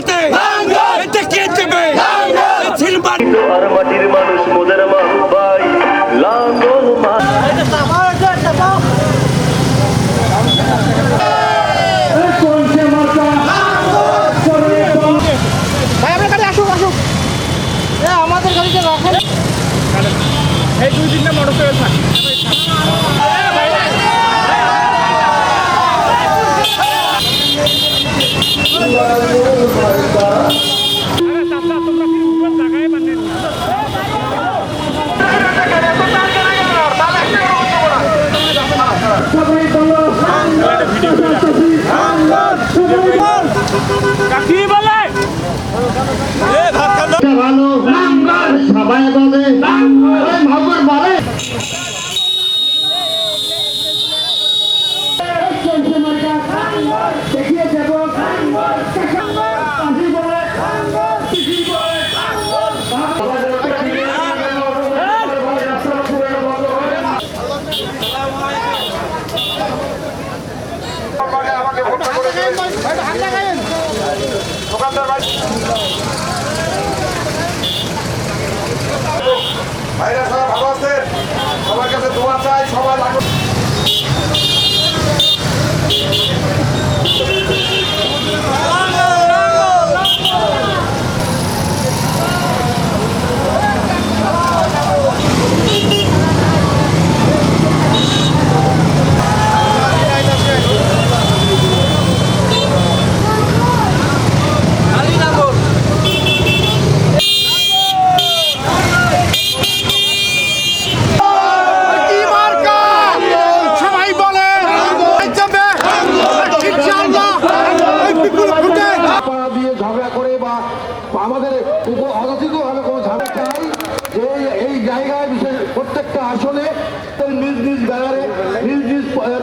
যাতে এটা কে দেবে? আর মাটির মানুষ মোদের মা ভাই লাঙ্গল মা ভাই আপনার গাড়ি আসুক আসুক। এ, আমাদের গাড়িতে রাখেন ভাইরা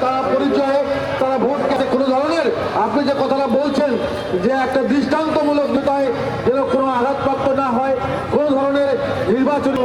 তারা পরিচয়ে, তারা ভোট কেটে কোনো ধরনের, আপনি যে কথাটা বলছেন যে একটা দৃষ্টান্তমূলক নেতায় যেন কোনো আঘাতপ্রাপ্ত না হয়, কোনো ধরনের নির্বাচন